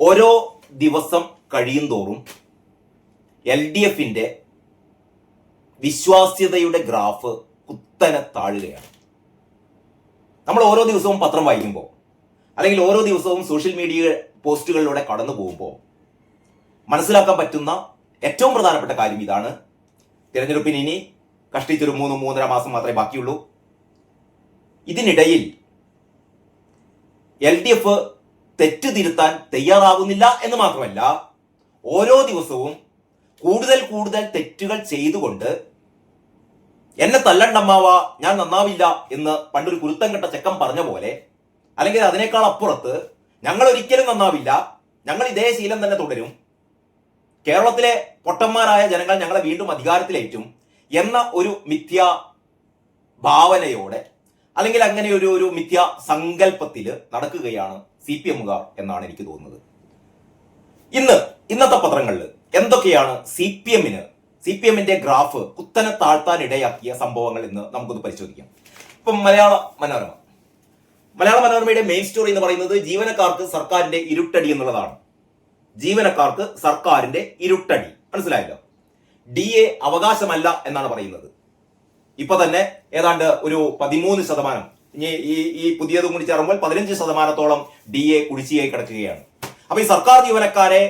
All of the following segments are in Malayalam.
ഓരോ ദിവസം കഴിയും തോറും എൽ ഡി എഫിന്റെ വിശ്വാസ്യതയുടെ ഗ്രാഫ് കുത്തനെ താഴുകയാണ്. നമ്മൾ ഓരോ ദിവസവും പത്രം വായിക്കുമ്പോൾ അല്ലെങ്കിൽ ഓരോ ദിവസവും സോഷ്യൽ മീഡിയ പോസ്റ്റുകളിലൂടെ കടന്നു പോകുമ്പോൾ മനസ്സിലാക്കാൻ പറ്റുന്ന ഏറ്റവും പ്രധാനപ്പെട്ട കാര്യം ഇതാണ്. തിരഞ്ഞെടുപ്പിന് ഇനി കഷ്ടിച്ചൊരു മൂന്ന് മൂന്നര മാസം മാത്രമേ ബാക്കിയുള്ളൂ. ഇതിനിടയിൽ എൽ ഡി എഫ് തെറ്റ് തിരുത്താൻ തയ്യാറാകുന്നില്ല എന്ന് മാത്രമല്ല ഓരോ ദിവസവും കൂടുതൽ കൂടുതൽ തെറ്റുകൾ ചെയ്തുകൊണ്ട് എന്നെ തല്ലണ്ടമ്മാവ ഞാൻ നന്നാവില്ല എന്ന് പണ്ടൊരു കുരുത്തം കെട്ട ചെക്കൻ പറഞ്ഞ പോലെ അല്ലെങ്കിൽ അതിനേക്കാൾ അപ്പുറത്ത് ഞങ്ങൾ ഒരിക്കലും നന്നാവില്ല ഞങ്ങൾ ഇതേ ശീലം തന്നെ തുടരും കേരളത്തിലെ പൊട്ടന്മാരായ ജനങ്ങൾ ഞങ്ങളെ വീണ്ടും അധികാരത്തിലേറ്റും എന്ന ഒരു മിഥ്യ ഭാവനയോടെ അല്ലെങ്കിൽ അങ്ങനെ ഒരു ഒരു മിഥ്യ സങ്കല്പത്തിൽ നടക്കുകയാണ് സി പി എമ്മുകാർ എന്നാണ് എനിക്ക് തോന്നുന്നത്. ഇന്ന് ഇന്നത്തെ പത്രങ്ങളിൽ എന്തൊക്കെയാണ് സി പി എമ്മിന് സി പി എമ്മിന്റെ ഗ്രാഫ് കുത്തനെ താഴ്ത്താൻ ഇടയാക്കിയ സംഭവങ്ങൾ ഇന്ന് നമുക്കൊന്ന് പരിശോധിക്കാം. ഇപ്പം മലയാള മനോരമ. മലയാള മനോരമയുടെ മെയിൻ സ്റ്റോറി എന്ന് പറയുന്നത് ജീവനക്കാർക്ക് സർക്കാരിന്റെ ഇരുട്ടടി എന്നുള്ളതാണ്. ജീവനക്കാർക്ക് സർക്കാരിന്റെ ഇരുട്ടടി. മനസ്സിലായല്ലോ? ഡി എ അവകാശമല്ല എന്നാണ് പറയുന്നത്. ഇപ്പൊ തന്നെ ഏതാണ്ട് ഒരു പതിമൂന്ന് ശതമാനം. ഇനി ഈ ഈ പുതിയതും കൂടി ചേർക്കുമ്പോൾ പതിനഞ്ച് ശതമാനത്തോളം ഡി എ കുടിശ്ശികയായി കിടക്കുകയാണ്. അപ്പൊ ഈ സർക്കാർ ജീവനക്കാരെ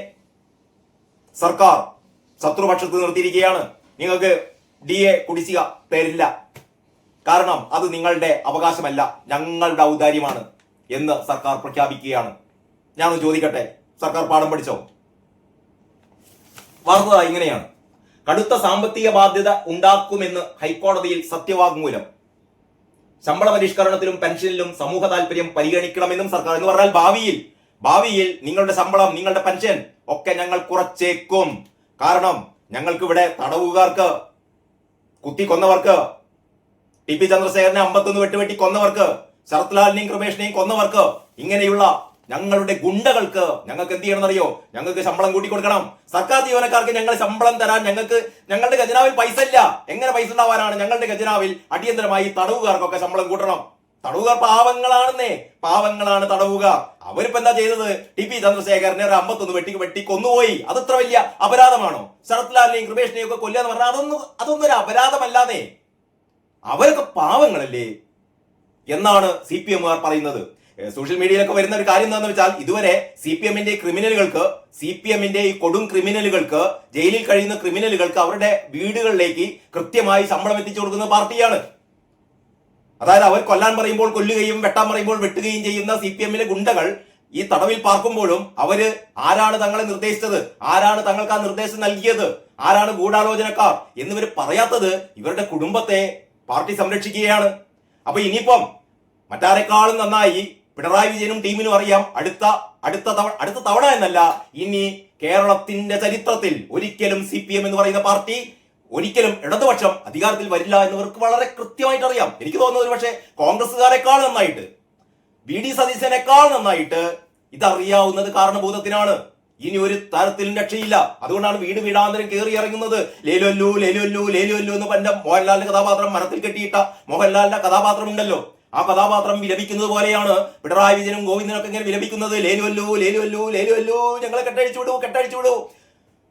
സർക്കാർ ശത്രുപക്ഷത്ത് നിർത്തിയിരിക്കുകയാണ്. നിങ്ങൾക്ക് ഡി എ കുടിശ്ശിക തരില്ല കാരണം അത് നിങ്ങളുടെ അവകാശമല്ല. ഞങ്ങളുടെ ഔദാര്യമാണ് എന്ന് സർക്കാർ പ്രഖ്യാപിക്കുകയാണ്. ഞാനൊന്ന് ചോദിക്കട്ടെ? സർക്കാർ പാഠം പഠിച്ചോ? വാർത്ത ഇങ്ങനെയാണ്. കടുത്ത സാമ്പത്തിക ബാധ്യത ഉണ്ടാക്കുമെന്ന് ഹൈക്കോടതിയിൽ സത്യവാങ്മൂലം. ശമ്പള പരിഷ്കരണത്തിലും പെൻഷനിലും സമൂഹ താല്പര്യം പരിഗണിക്കണമെന്നും സർക്കാർ എന്ന് പറഞ്ഞാൽ ഭാവിയിൽ ഭാവിയിൽ നിങ്ങളുടെ ശമ്പളം നിങ്ങളുടെ പെൻഷൻ ഒക്കെ ഞങ്ങൾ കുറച്ചേക്കും. കാരണം ഞങ്ങൾക്ക് ഇവിടെ തടവുകാർക്ക് കുത്തി കൊന്നവർക്ക് ടി പി ചന്ദ്രശേഖരനെ അമ്പത്തൊന്ന് വെട്ടുവെട്ടി വെട്ടി കൊന്നവർക്ക് ശരത്ലാലിനെയും കൃപേഷിനെയും കൊന്നവർക്ക് ഇങ്ങനെയുള്ള ഞങ്ങളുടെ ഗുണ്ടകൾക്ക് ഞങ്ങൾക്ക് എന്ത് ചെയ്യണമെന്നറിയോ ഞങ്ങൾക്ക് ശമ്പളം കൂട്ടി കൊടുക്കണം. സർക്കാർ ജീവനക്കാർക്ക് ഞങ്ങൾ ശമ്പളം തരാൻ ഞങ്ങൾക്ക് ഞങ്ങളുടെ ഖജനാവിൽ പൈസ ഇല്ല. എങ്ങനെ പൈസ ഉണ്ടാവാനാണ്? ഞങ്ങളുടെ ഖജനാവിൽ അടിയന്തരമായി തടവുകാർക്കൊക്കെ ശമ്പളം കൂട്ടണം. തടവുകാർ പാവങ്ങളാണെന്നേ. പാവങ്ങളാണ് തടവുകാർ. അവരിപ്പോ എന്താ ചെയ്തത്? ടി പി ചന്ദ്രശേഖരനെ ഒരു അമ്പത്തൊന്ന് വെട്ടി വെട്ടി കൊന്നുപോയി. അതത്ര വലിയ അപരാധമാണോ? ശരത്ലാലിനെയും കൃപേഷിനെയും ഒക്കെ കൊല്ലുക എന്ന് പറഞ്ഞാൽ അതൊന്നും അതൊന്നും ഒരു അപരാധമല്ലാതെ അവരൊക്കെ പാവങ്ങളല്ലേ? എന്നാണ് സി പി എമ്മുകാർ പറയുന്നത്. സോഷ്യൽ മീഡിയയിലൊക്കെ വരുന്ന ഒരു കാര്യം എന്താണെന്ന് വെച്ചാൽ ഇതുവരെ സി പി എമ്മിന്റെ ക്രിമിനലുകൾക്ക് സി പി എമ്മിന്റെ ഈ കൊടും ക്രിമിനലുകൾക്ക് ജയിലിൽ കഴിയുന്ന ക്രിമിനലുകൾക്ക് അവരുടെ വീടുകളിലേക്ക് കൃത്യമായി ശമ്പളം എത്തിച്ചു കൊടുക്കുന്ന പാർട്ടിയാണ്. അതായത് അവർ കൊല്ലാൻ പറയുമ്പോൾ കൊല്ലുകയും വെട്ടാൻ പറയുമ്പോൾ വെട്ടുകയും ചെയ്യുന്ന സി പി എമ്മിലെ ഗുണ്ടകൾ ഈ തടവിൽ പാർക്കുമ്പോഴും അവർ ആരാണ് തങ്ങളെ നിർദ്ദേശിച്ചത്? ആരാണ് തങ്ങൾക്ക് ആ നിർദ്ദേശം നൽകിയത്? ആരാണ് ഗൂഢാലോചനക്കാർ? എന്നിവർ പറയാത്തത് ഇവരുടെ കുടുംബത്തെ പാർട്ടി സംരക്ഷിക്കുകയാണ്. അപ്പൊ ഇനിയിപ്പം മറ്റാരെക്കാളും നന്നായി പിണറായി വിജയനും ടീമിനും അറിയാം. അടുത്ത അടുത്ത തവണ അടുത്ത തവണ എന്നല്ല ഇനി കേരളത്തിന്റെ ചരിത്രത്തിൽ ഒരിക്കലും സി പി എം എന്ന് പറയുന്ന പാർട്ടി ഒരിക്കലും ഇടതുപക്ഷം അധികാരത്തിൽ വരില്ല എന്നവർക്ക് വളരെ കൃത്യമായിട്ട് അറിയാം എനിക്ക് തോന്നുന്നത് പക്ഷേ കോൺഗ്രസ്സുകാരെക്കാൾ നന്നായിട്ട് വി ഡി സതീശനേക്കാൾ നന്നായിട്ട് ഇതറിയാവുന്നത് കാരണഭൂതത്തിനാണ്. ഇനി ഒരു തരത്തിലും രക്ഷയില്ല. അതുകൊണ്ടാണ് വീട് വീടാന്തരം കയറി ഇറങ്ങുന്നത്. ലേലുവല്ലു ലേലുവല്ലു ലേലുവല്ലു എന്ന് പറഞ്ഞ മോഹൻലാലിന്റെ കഥാപാത്രം മരത്തിൽ കെട്ടിയിട്ട മോഹൻലാലിന്റെ കഥാപാത്രം ഉണ്ടല്ലോ ആ കഥാപാത്രം വിലപിക്കുന്നത് പോലെയാണ്. പിണറായി വിജയനും ഗോവിന്ദനും ഒക്കെ ഇങ്ങനെ വിലപിക്കുന്നത്. ലേലുവല്ലോ ലേലുവല്ലോ ലേലുവല്ലോ ഞങ്ങളെ കെട്ടഴിച്ചു വിടൂ കെട്ടഴിച്ചു വിടൂ.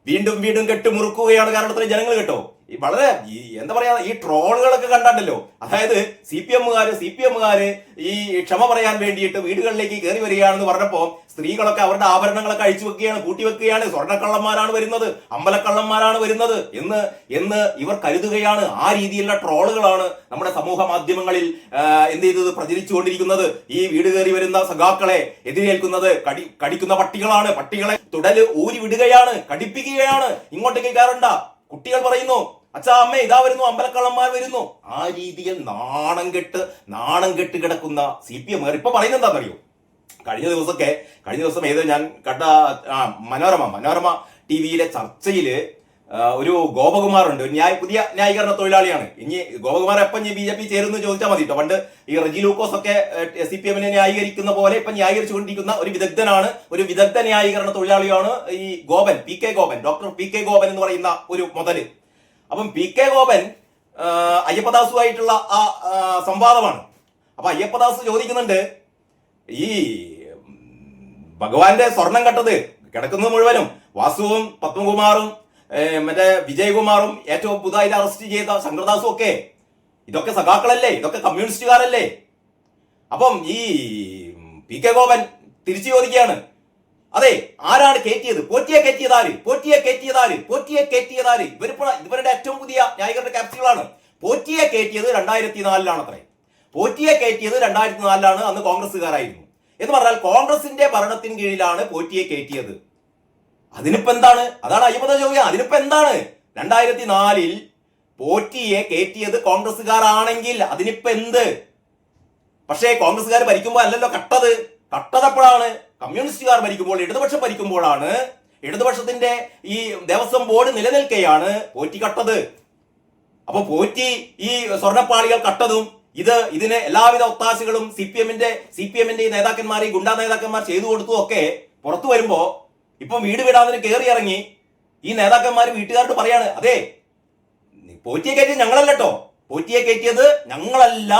വീണ്ടും വീണ്ടും കെട്ടുമുറുക്കുകയാണ് കേരളത്തിലെ ജനങ്ങൾ കേട്ടോ. വളരെ എന്താ പറയാ ഈ ട്രോളുകളൊക്കെ കണ്ടാണ്ടല്ലോ. അതായത് സി പി എമ്മുകാര് സി പി എമ്മുകാര് ഈ ക്ഷമ പറയാൻ വേണ്ടിയിട്ട് വീടുകളിലേക്ക് കയറി വരികയാണെന്ന് പറഞ്ഞപ്പോ സ്ത്രീകളൊക്കെ അവരുടെ ആഭരണങ്ങളൊക്കെ അഴിച്ചു വെക്കുകയാണ് കൂട്ടി വെക്കുകയാണ്. സ്വർണക്കള്ളന്മാരാണ് വരുന്നത് അമ്പലക്കള്ളന്മാരാണ് വരുന്നത് എന്ന് എന്ന് ഇവർ കരുതുകയാണ്. ആ രീതിയിലുള്ള ട്രോളുകളാണ് നമ്മുടെ സമൂഹ മാധ്യമങ്ങളിൽ എന്ത് ചെയ്തത് പ്രചരിച്ചുകൊണ്ടിരിക്കുന്നത്. ഈ വീട് കയറി വരുന്ന സഖാക്കളെ എതിരേൽക്കുന്നത് കടി കടിക്കുന്ന പട്ടികളാണ്. പട്ടികളെ തുടൽ ഊരി വിടുകയാണ് കടിപ്പിക്കുകയാണ്. ഇങ്ങോട്ടേക്ക് കയറണ്ട. കുട്ടികൾ പറയുന്നു അച്ഛാ അമ്മ ഇതാ വരുന്നു അമ്പലക്കള്ളന്മാർ വരുന്നു. ആ രീതിയിൽ നാണം കെട്ട് നാണം കെട്ട് കിടക്കുന്ന സി പി എം ഇപ്പൊ പറയുന്നത് എന്താണെന്നറിയോ? കഴിഞ്ഞ ദിവസമൊക്കെ കഴിഞ്ഞ ദിവസം ഏത് ഞാൻ കണ്ട മനോരമ മനോരമ ടി വിയിലെ ചർച്ചയിൽ ഒരു ഗോപകുമാറുണ്ട്. ന്യായ പുതിയ ന്യായീകരണ തൊഴിലാളിയാണ്. ഇനി ഗോപകുമാർ എപ്പം ബി ജെ പി ചേരുന്നു ചോദിച്ചാൽ മതി കേട്ടോ പണ്ട് ഈ റെജി ലൂക്കോസ് ഒക്കെ സി പി എമ്മിനെ ന്യായീകരിക്കുന്ന പോലെ ഇപ്പൊ ന്യായീകരിച്ചുകൊണ്ടിരിക്കുന്ന ഒരു വിദഗ്ധനാണ് ഒരു വിദഗ്ധ ന്യായീകരണ തൊഴിലാളിയാണ് ഈ Gopan P K Gopan doctor P K Gopan എന്ന് പറയുന്ന ഒരു മുതൽ. അപ്പം പി കെ ഗോപൻ അയ്യപ്പദാസുമായിട്ടുള്ള ആ സംവാദമാണ്. അപ്പൊ അയ്യപ്പദാസ് ചോദിക്കുന്നുണ്ട് ഈ ഭഗവാന്റെ സ്വർണം കെട്ടത് കിടക്കുന്നത് മുഴുവനും വാസുവും പത്മകുമാറും മറ്റേ വിജയകുമാറും ഏറ്റവും പുതുതായിട്ട് അറസ്റ്റ് ചെയ്ത ശങ്കർദാസും ഒക്കെ. ഇതൊക്കെ സഖാക്കളല്ലേ? ഇതൊക്കെ കമ്മ്യൂണിസ്റ്റുകാരല്ലേ? അപ്പം ഈ പി കെ ഗോപൻ തിരിച്ചു ചോദിക്കുകയാണ്. അതെ ആരാണ് കയറ്റിയത്? പോറ്റിയെ കയറ്റിയതാര് പോറ്റിയെ കയറ്റിയതാര് പോറ്റിയെ കയറ്റിയതാര് ഇവരിപ്പോ ഇവരുടെ ഏറ്റവും പുതിയ ന്യായീകരണ ക്യാപ്സുകളാണ് പോറ്റിയെ കയറ്റിയത് രണ്ടായിരത്തി നാലിലാണ് അത്രേ പോറ്റിയെ കയറ്റിയത് രണ്ടായിരത്തി നാലിലാണ് അന്ന് കോൺഗ്രസ്സുകാരായിരുന്നു. എന്ന് പറഞ്ഞാൽ കോൺഗ്രസിന്റെ ഭരണത്തിന് കീഴിലാണ് പോറ്റിയെ കയറ്റിയത്. അതിനിപ്പോ എന്താണ്? അതാണ് അയ്യപ്പത ചോദ്യം. അതിനിപ്പോ എന്താണ്? രണ്ടായിരത്തി നാലിൽ പോറ്റിയെ കയറ്റിയത് കോൺഗ്രസ്സുകാരാണെങ്കിൽ അതിനിപ്പോ എന്ത്? പക്ഷേ കോൺഗ്രസ്സുകാർ ഭരിക്കുമ്പോൾ അല്ലല്ലോ കട്ടത്. കട്ടതപ്പോഴാണ്. കമ്മ്യൂണിസ്റ്റുകാർ ഭരിക്കുമ്പോൾ ഇടതുപക്ഷം ഭരിക്കുമ്പോഴാണ് ഇടതുപക്ഷത്തിന്റെ ഈ ദേവസ്വം ബോർഡ് നിലനിൽക്കെയാണ് പോറ്റി കട്ടത്. അപ്പൊ പോറ്റി ഈ സ്വർണപ്പാളികൾ കട്ടതും ഇത് ഇതിന് എല്ലാവിധ ഒത്താശകളും സി പി എമ്മിന്റെ സി പി എമ്മിന്റെ ഈ നേതാക്കന്മാർ ഈ ഗുണ്ടാ നേതാക്കന്മാർ ചെയ്തു കൊടുത്തു ഒക്കെ പുറത്തു വരുമ്പോ ഇപ്പം വീട് വിടാതെ കയറി ഇറങ്ങി ഈ നേതാക്കന്മാർ വീട്ടുകാരോട് പറയാണ് അതെ പോറ്റിയെ കയറ്റിയത് ഞങ്ങളല്ലട്ടോ. പോറ്റിയെ കയറ്റിയത് ഞങ്ങളല്ല.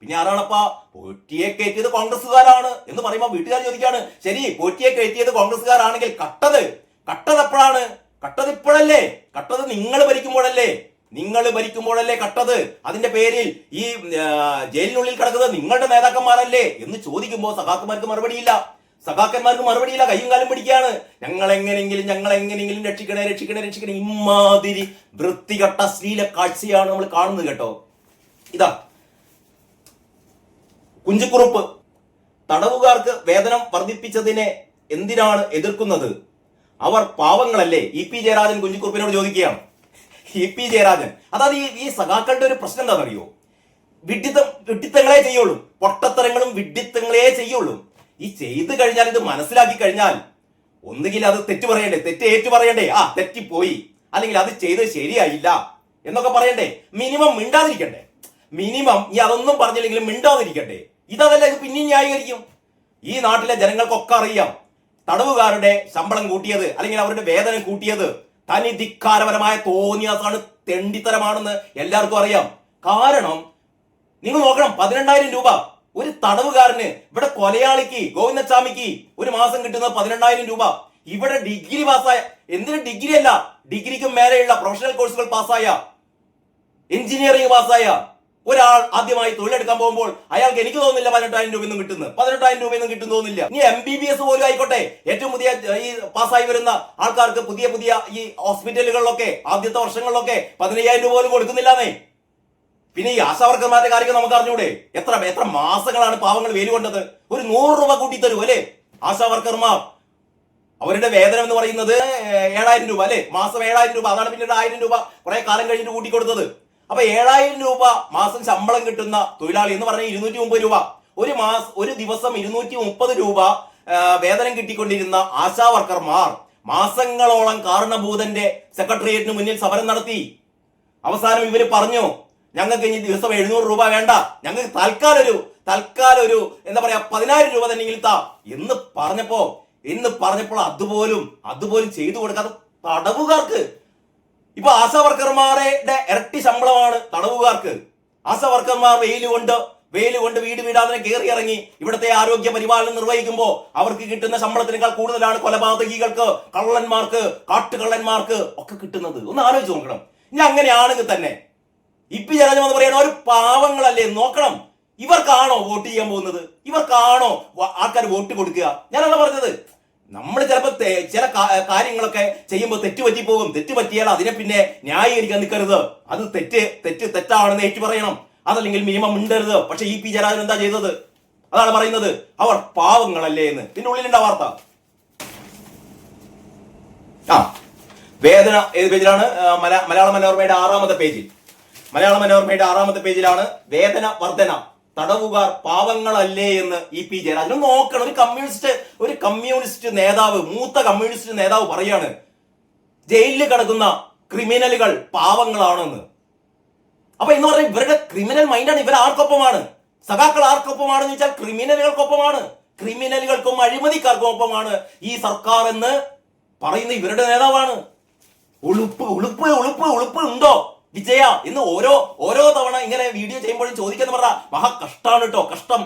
പിന്നെ ആരാണപ്പാ? പോറ്റിയെ കയറ്റിയത് കോൺഗ്രസ്സുകാരാണ്. എന്ന് പറയുമ്പോൾ വീട്ടുകാർ ചോദിക്കാണ് ശരി പോറ്റിയെ കയറ്റിയത് കോൺഗ്രസ്സുകാരാണെങ്കിൽ കട്ടത്. കട്ടത് എപ്പോഴാണ്? കട്ടത് ഇപ്പോഴല്ലേ? കട്ടത് നിങ്ങൾ ഭരിക്കുമ്പോഴല്ലേ? നിങ്ങൾ ഭരിക്കുമ്പോഴല്ലേ കട്ടത്? അതിന്റെ പേരിൽ ഈ ജയിലിനുള്ളിൽ കിടക്കുന്നത് നിങ്ങളുടെ നേതാക്കന്മാരല്ലേ? എന്ന് ചോദിക്കുമ്പോൾ സഖാക്കന്മാർക്ക് മറുപടിയില്ല. സഖാക്കന്മാർക്ക് മറുപടിയില്ല കയ്യും കാലും പിടിക്കുകയാണ്. ഞങ്ങൾ എങ്ങനെയെങ്കിലും ഞങ്ങൾ എങ്ങനെയെങ്കിലും രക്ഷിക്കണേ രക്ഷിക്കണേ രക്ഷിക്കണേ. ഇമാതിരി വൃത്തികെട്ട ശ്ലീല കാഴ്ചയാണ് നമ്മൾ കാണുന്നത് കേട്ടോ. ഇതാ. കുഞ്ചിക്കുറുപ്പ്. തടവുകാർക്ക് വേതനം വർദ്ധിപ്പിച്ചതിനെ എന്തിനാണ് എതിർക്കുന്നത്? അവർ പാവങ്ങളല്ലേ? ഇ പി ജയരാജൻ കുഞ്ചിക്കുറുപ്പിനോട് ചോദിക്കുകയാണ്. E P Jayarajan. അതായത് ഈ ഈ സഖാക്കളുടെ ഒരു പ്രശ്നം എന്താണെന്നറിയോ? വിഡിത്തം വിഡിത്തങ്ങളെ ചെയ്യുള്ളൂ. പൊട്ടത്തരങ്ങളും വിഡിത്തങ്ങളെ ചെയ്യുള്ളൂ. ഈ ചെയ്തു കഴിഞ്ഞാൽ ഇത് മനസ്സിലാക്കി കഴിഞ്ഞാൽ ഒന്നുകിൽ അത് തെറ്റ് പറയണ്ടേ തെറ്റ് ഏറ്റു പറയണ്ടേ ആ തെറ്റിപ്പോയി. അല്ലെങ്കിൽ അത് ചെയ്ത് ശരിയായില്ല എന്നൊക്കെ പറയണ്ടേ. മിനിമം മിണ്ടാതിരിക്കണ്ടേ. മിനിമം ഈ അതൊന്നും പറഞ്ഞില്ലെങ്കിലും മിണ്ടാതിരിക്കണ്ടേ. ഇതല്ല ഇത് പിന്നെയും ന്യായീകരിക്കും. ഈ നാട്ടിലെ ജനങ്ങൾക്കൊക്കെ അറിയാം തടവുകാരുടെ ശമ്പളം കൂട്ടിയത് അല്ലെങ്കിൽ അവരുടെ വേതനം കൂട്ടിയത് തനി ധിക്കാരപരമായ തോന്നിയാസാണ് തെണ്ടിത്തരമാണെന്ന് എല്ലാവർക്കും അറിയാം. കാരണം നിങ്ങൾ നോക്കണം പതിനെണ്ണായിരം രൂപ ഒരു തടവുകാരന് ഇവിടെ കൊലയാളിക്ക് ഗോവിന്ദസ്വാമിക്ക് ഒരു മാസം കിട്ടുന്നത് പതിനെണ്ണായിരം രൂപ. ഇവിടെ ഡിഗ്രി പാസ്സായ എന്തിനു ഡിഗ്രി അല്ല ഡിഗ്രിക്കും മേലെയുള്ള പ്രൊഫഷണൽ കോഴ്സുകൾ പാസ്സായ എഞ്ചിനീയറിംഗ് പാസ്സായ ഒരാൾ ആദ്യമായി തൊഴിലെടുക്കാൻ പോകുമ്പോൾ അയാൾക്ക് എനിക്ക് തോന്നുന്നില്ല പതിനെട്ടായിരം രൂപയൊന്നും കിട്ടുന്നു പതിനെട്ടായിരം രൂപയൊന്നും കിട്ടും തോന്നില്ല ഇനി എം ബി ബി എസ് പോലും ആയിക്കോട്ടെ ഏറ്റവും പുതിയ ഈ പാസ്സായി വരുന്ന ആൾക്കാർക്ക് പുതിയ പുതിയ ഈ ഹോസ്പിറ്റലുകളിലൊക്കെ ആദ്യത്തെ വർഷങ്ങളിലൊക്കെ പതിനയ്യായിരം രൂപ പോലും കൊടുക്കുന്നില്ലാന്നേ. പിന്നെ ഈ ആശാവർക്കന്മാരുടെ കാര്യം നമുക്ക് അറിഞ്ഞൂടെ എത്ര എത്ര മാസങ്ങളാണ് പാവങ്ങൾ വേലു കൊണ്ടത്? ഒരു നൂറ് രൂപ കൂട്ടി തരും അല്ലേ? ആശാവർക്കർമാർ അവരുടെ വേതനം എന്ന് പറയുന്നത് ഏഴായിരം രൂപ അല്ലെ? മാസം ഏഴായിരം രൂപ അതാണ് പിന്നീട് ആയിരം രൂപ കുറെ കാലം കഴിഞ്ഞിട്ട് കൂട്ടി കൊടുത്തത് അപ്പൊ ഏഴായിരം രൂപ മാസം ശമ്പളം കിട്ടുന്ന തൊഴിലാളി എന്ന് പറഞ്ഞാൽ ഇരുന്നൂറ്റി മുപ്പത് രൂപ. ഒരു മാസം ഒരു ദിവസം ഇരുന്നൂറ്റി മുപ്പത് രൂപ വേതനം കിട്ടിക്കൊണ്ടിരുന്ന ആശാവർക്കർമാർ മാസങ്ങളോളം കാരണഭൂതന്റെ സെക്രട്ടേറിയറ്റിന് മുന്നിൽ സമരം നടത്തി. അവസാനം ഇവർ പറഞ്ഞു ഞങ്ങൾക്ക് ഇനി ദിവസം എഴുന്നൂറ് രൂപ വേണ്ട. ഞങ്ങൾക്ക് തൽക്കാലം ഒരു തൽക്കാലം ഒരു എന്താ പറയാ പതിനായിരം രൂപ തന്നെ താ. എന്ന് പറഞ്ഞപ്പോ എന്ന് പറഞ്ഞപ്പോൾ അതുപോലും അതുപോലും ചെയ്തു കൊടുക്കാതെ തടവുകാർക്ക്. ഇപ്പൊ ആശാ വർക്കർമാരുടെ ഇരട്ടി ശമ്പളമാണ് തടവുകാർക്ക്. ആശാ വർക്കർമാർ വെയിൽ കൊണ്ട് വെയിൽ കൊണ്ട് വീട് വീടാതിനെ കയറി ഇറങ്ങി ഇവിടുത്തെ ആരോഗ്യ പരിപാലനം നിർവഹിക്കുമ്പോൾ അവർക്ക് കിട്ടുന്ന ശമ്പളത്തിനേക്കാൾ കൂടുതലാണ് കൊലപാതകികൾക്ക് കള്ളന്മാർക്ക് കാട്ടുകള്ളന്മാർക്ക് ഒക്കെ കിട്ടുന്നത്. ഒന്ന് ആലോചിച്ച് നോക്കണം. ഇനി അങ്ങനെയാണെങ്കിൽ തന്നെ ഇപ്പി ജനജം എന്ന് പറയുന്ന ഒരു പാവങ്ങളല്ലേ? നോക്കണം. ഇവർക്കാണോ വോട്ട് ചെയ്യാൻ പോകുന്നത്? ഇവർക്കാണോ ആൾക്കാർ വോട്ട് കൊടുക്കുക? ഞാനല്ല പറഞ്ഞത്. നമ്മൾ ചിലപ്പോൾ ചില കാര്യങ്ങളൊക്കെ ചെയ്യുമ്പോൾ തെറ്റ് പറ്റിപ്പോകും. തെറ്റ് പറ്റിയാൽ അതിനെ പിന്നെ ന്യായീകരിക്കാൻ നിൽക്കരുത്. അത് തെറ്റ് തെറ്റ് തെറ്റാണെന്ന് ഏറ്റു പറയണം. അതല്ലെങ്കിൽ മിനിമം ഉണ്ടരുത് പക്ഷെ ഇ പി ജയരാജൻ എന്താ ചെയ്തത്? അതാണ് പറയുന്നത്. അവർ പാവങ്ങളല്ലേ എന്ന്. പിന്നെ ഉള്ളിലുണ്ട വാർത്ത. ആ. വേദന ഏത് പേജിലാണ്? മലയാള മനോരമയുടെ ആറാമത്തെ പേജിൽ മലയാള മനോരമയുടെ ആറാമത്തെ പേജിലാണ് വേദന വർധന. തടവുകാർ പാവങ്ങളല്ലേ എന്ന് ഇ പി ജയരാജൻ. നോക്കണം. ഒരു കമ്മ്യൂണിസ്റ്റ് ഒരു കമ്മ്യൂണിസ്റ്റ് നേതാവ് മൂത്ത കമ്മ്യൂണിസ്റ്റ് നേതാവ് പറയാണ് ജയിലിൽ കിടക്കുന്ന ക്രിമിനലുകൾ പാവങ്ങളാണെന്ന്. അപ്പൊ എന്ന് പറഞ്ഞാൽ ഇവരുടെ ക്രിമിനൽ മൈൻഡാണ് ഇവർ ആർക്കൊപ്പമാണ്? സഖാക്കൾ ആർക്കൊപ്പമാണെന്ന് വെച്ചാൽ ക്രിമിനലുകൾക്കൊപ്പമാണ്. ക്രിമിനലുകൾക്കും അഴിമതിക്കാർക്കും ഒപ്പമാണ് ഈ സർക്കാർ എന്ന് പറയുന്ന ഇവരുടെ നേതാവാണ്. ഉളുപ്പ് ഉളുപ്പ് ഉളുപ്പ് ഉളുപ്പ് ഉണ്ടോ? വിജയ ഇന്ന് ഓരോ ഓരോ തവണ ഇങ്ങനെ വീഡിയോ ചെയ്യുമ്പോഴും ചോദിക്കുന്ന പറഞ്ഞ മഹാ കഷ്ടാണ് കേട്ടോ കഷ്ടം.